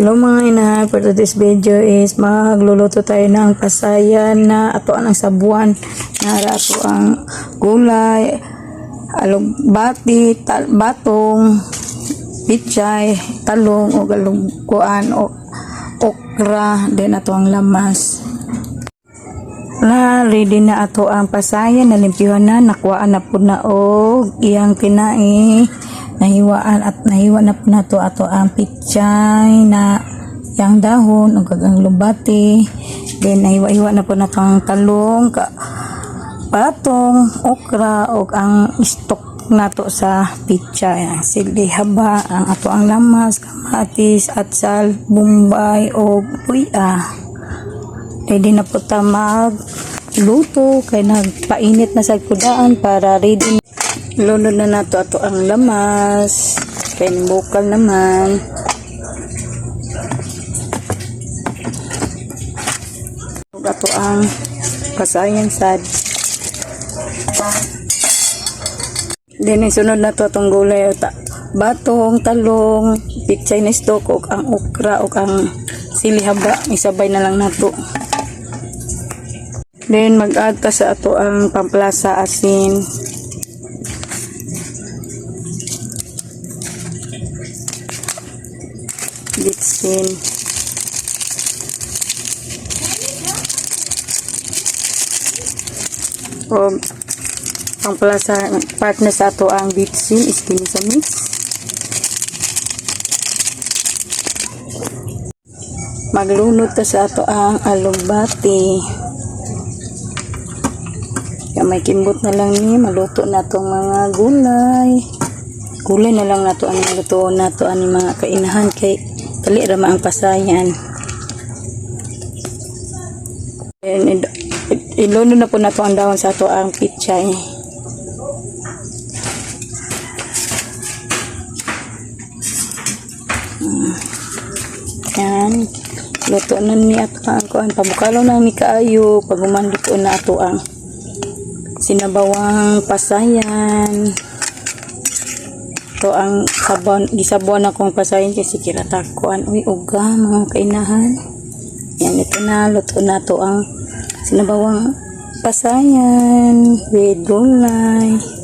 Hello mga inahan, for today's video is magluluto tayo ng pasayan na ato ang sabuan. Na ato ang gulay, alugbati, tal- batong, pichay, talong o galungkuan o okra, din ato ang lamas. Na ready na ato ang pasayan, nalimpyuhan na, nakuhaan na po na og iyang tinai nahiwaan at nahiwa na po na to ato ang pichay na yang dahon o gagang lubati. Then nahiwa-hiwa na po na to ang talong ka, patong okra o ang stock nato sa pichay. Ang sili haba ang ato ang lamas kamatis at sal bumbay o puya ready na po ta mag luto kay nagpainit na sa kudaan para ready Lunod na nato ato ang lamas. Kay bukal naman. Ato ang kasayang sad. Yung sunod na to atong gulay batong, talong, pichay na stock ug ang okra ug ang sili haba isabay na lang nato. Then mag-add ta sa ato ang pamplasa asin. Bitsin. O ang pala sa partner sa ato ang bitsin is kini sa mix maglunod ta sa ato ang alugbati kaya may kimbot na lang ni maluto na tong mga gulay. Gulay na lang nato ang luto nato ani mga kainahan kay dali ra ma ang pasayan. And iluno na po nato ang dahon sa ato ang pichay. Yan luto na ni ato ang kuan pabukalo na ni kaayo pag umandito na ato ang sinabawang pasayan to ang sabon gisabuan akong pasayin kasi kiratakuan uy uga mga kainahan. Yan ito na luto na to ang sinabawang pasayan with gulay